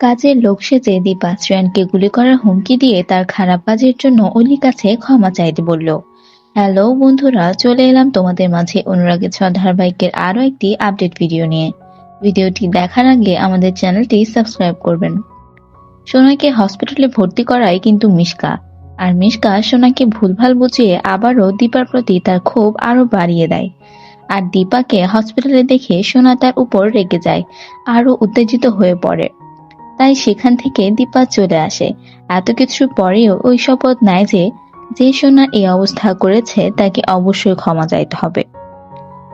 কাজের লোক সেজে দীপা শ্রেয়ানকে গুলি করার হুমকি দিয়ে তার খারাপ কাজের জন্য অলির কাছে ক্ষমা চাইতে বলল, হ্যালো বন্ধুরা, চলে এলাম তোমাদের মাঝে অনুরাগের ছ ধারাবাহিকের আরও একটি আপডেট ভিডিও নিয়ে। ভিডিওটি দেখার আগে আমাদের চ্যানেলটি সাবস্ক্রাইব করবেন। সোনাকে হসপিটালে ভর্তি করায় কিন্তু মিশকা। আর মিশকা সোনাকে ভুলভাল বুঝিয়ে আবারও দীপার প্রতি তার ক্ষোভ আরও বাড়িয়ে দেয়। আর দীপাকে হসপিটালে দেখে সোনা তার উপর রেগে যায় আরও উত্তেজিত হয়ে পড়ে। তাই সেখান থেকে দীপা চলে আসে। এত কিছু পরেও ওই শপথ নেয় যে যে সোনার এই অবস্থা করেছে তাকে অবশ্যই ক্ষমা চাইতে হবে।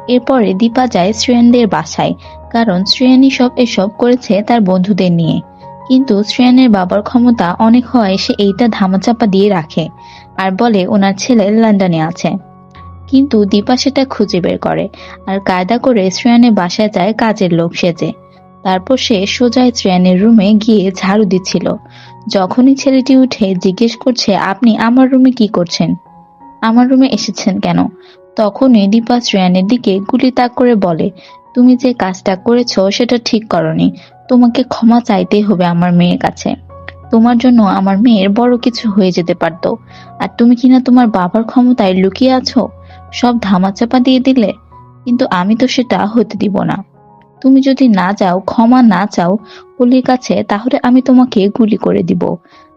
এরপরে দীপা যায় শ্রেয়ানদের বাসায়, কারণ শ্রেয়ানি সব এসব করেছে তার বন্ধুদের নিয়ে। কিন্তু শ্রেয়ানের বাবার ক্ষমতা অনেক হওয়ায় সে এইটা ধামাচাপা দিয়ে রাখে আর বলে ওনার ছেলে লন্ডনে আছে। কিন্তু দীপা সেটা খুঁজে বের করে আর কায়দা করে শ্রেয়ানের বাসায় যায় কাজের লোক সেজে। তারপর সে সোজায় শ্রেয়ানের রুমে গিয়ে ঝাড়ু দিচ্ছিল। যখনই ছেলেটি উঠে জিজ্ঞেস করছে, আপনি আমার রুমে কি করছেন? আমার রুমে এসেছেন কেন? তখনই দীপা শ্রেয়ানের দিকে গুলি তাক করে বলে, তুমি যে কাজটা করেছ সেটা ঠিক করনি। তোমাকে ক্ষমা চাইতেই হবে আমার মেয়ের কাছে। তোমার জন্য আমার মেয়ের বড় কিছু হয়ে যেতে পারতো। আর তুমি কিনা তোমার বাবার ক্ষমতায় লুকিয়ে আছো? সব ধামাচাপা দিয়ে দিলে? কিন্তু আমি তো সেটা হতে দিব না। তুমি যদি না যাও, ক্ষমা না চাও অলির কাছে, তাহলে আমি তোমাকে গুলি করে দিব।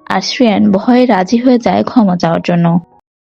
আর শ্রেয়ান ভয়ে রাজি হয়ে যায় ক্ষমা চাওয়ার জন্য।